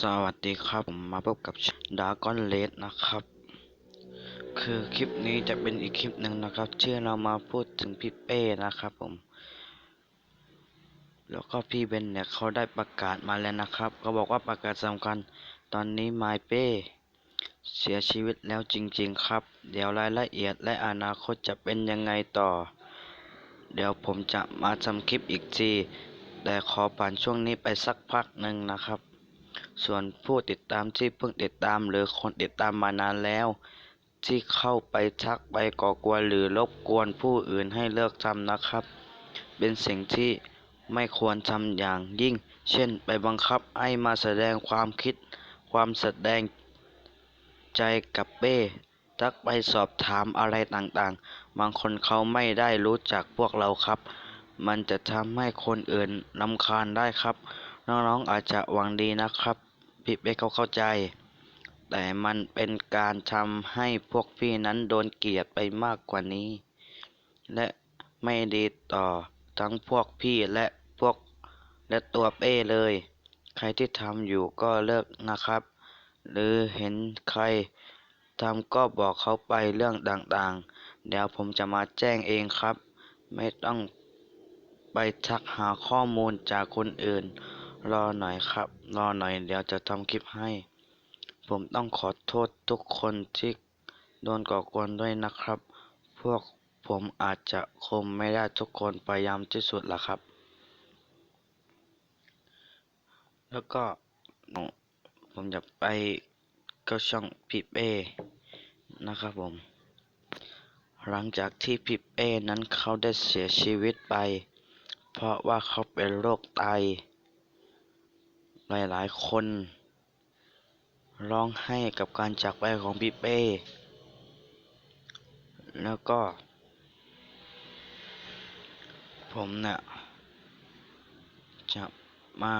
สวัสดีครับผมมาพบกับดาร์กอนเลสนะครับ คือคลิปนี้จะเป็นอีกคลิปหนึ่งนะครับที่เรามาพูดถึงพี่เป้นะครับผม แล้วก็พี่เบนเนี่ยเขาได้ประกาศมาแล้วนะครับเขาบอกว่าประกาศสำคัญตอนนี้ไมเป้เสียชีวิตแล้วจริง ๆ ครับ เดี๋ยวรายละเอียดและอนาคตจะเป็นยังไงต่อ เดี๋ยวผมจะมาทำคลิปอีกทีแต่ขอผ่านช่วงนี้ไปสักพักหนึ่งนะครับ ส่วนผู้ติดตามที่เพิ่งติดตามหรือคนติดตามมานานแล้ว ที่เข้าไปทักไปก่อกวนหรือรบกวนผู้อื่นให้เลิกทำนะครับ เป็นสิ่งที่ไม่ควรทำอย่างยิ่ง เช่น ไปบังคับให้มาแสดงความคิด ความแสดงใจกับเป้ทักไปสอบถามอะไรต่างๆ บางคนเขาไม่ได้รู้จักพวกเราครับ มันจะทำให้คนอื่นรำคาญได้ครับ น้องๆอาจจะหวังดีนะครับ พี่เป๊กเขาเข้าใจ แต่มันเป็นการทำให้พวกพี่นั้นโดนเกลียดไปมากกว่านี้ และไม่ดีต่อทั้งพวกพี่และพวกและตัวเป้เลย ใครที่ทำอยู่ก็เลิกนะครับ หรือเห็นใครทำก็บอกเขาไปเรื่องต่างๆ เดี๋ยวผมจะมาแจ้งเองครับ ไม่ต้องไปทักหาข้อมูลจากคนอื่น รอหน่อยครับ รอหน่อยเดี๋ยวจะทำคลิปให้ ผมต้องขอโทษทุกคนที่โดนก่อกวนด้วยนะครับ พวกผมอาจจะคมไม่ได้ทุกคนพยายามที่สุดละครับ แล้วก็ผมจะไปก็ช่องพี่เป้นะครับผม หลังจากที่พี่เป้นั้นเขาได้เสียชีวิตไป เพราะว่าเขาเป็นโรคไต หลายๆ คนร้องไห้กับการจากไปของพี่เป้ แล้วก็ ผมเนะี่ยจะมา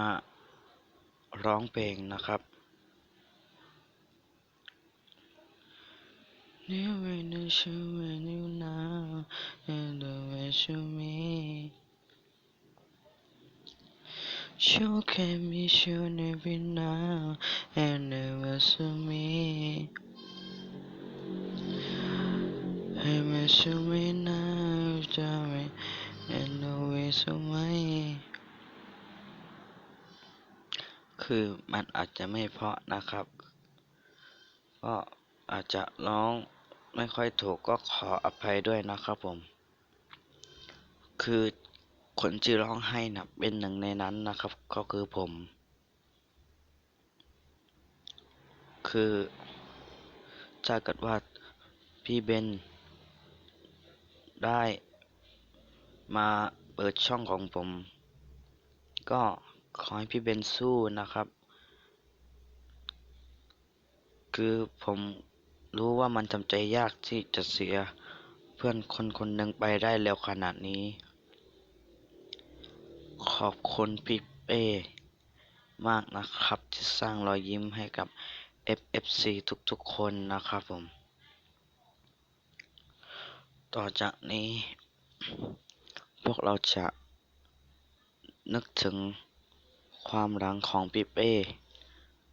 ร้องเพลงนะครับ You when you show when you now and the way you me You can be sure every now and never to me I miss you me now darling and the way to me คือมันอาจจะไม่เพราะนะครับ ก็อาจจะร้องไม่ค่อยถูกก็ขออภัยด้วยนะครับผม คือ คนที่ร้องไห้นะเป็นหนึ่งในนั้นนะครับ ก็คือผม คือถ้าเกิดว่าพี่เบนได้มาเปิดช่องของผม ก็ขอให้พี่เบนสู้นะครับ คือผมรู้ว่ามันทำใจยากที่จะเสียเพื่อนคนคนหนึ่งไปได้เร็วขนาดนี้ ขอบคุณพี่เป้มากนะครับ ที่สร้างรอยยิ้มให้กับ FFC ทุกๆคนนะครับผม ต่อจากนี้ พวกเราจะ นึกถึงความหลังของพี่เป้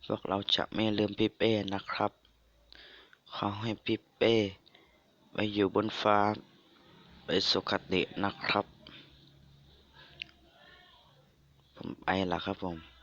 พวกเราจะไม่ลืมพี่เป้นะครับ ขอให้พี่เป้ ไปอยู่บนฟ้า ไปสุคตินะครับ ผมไปละครับผม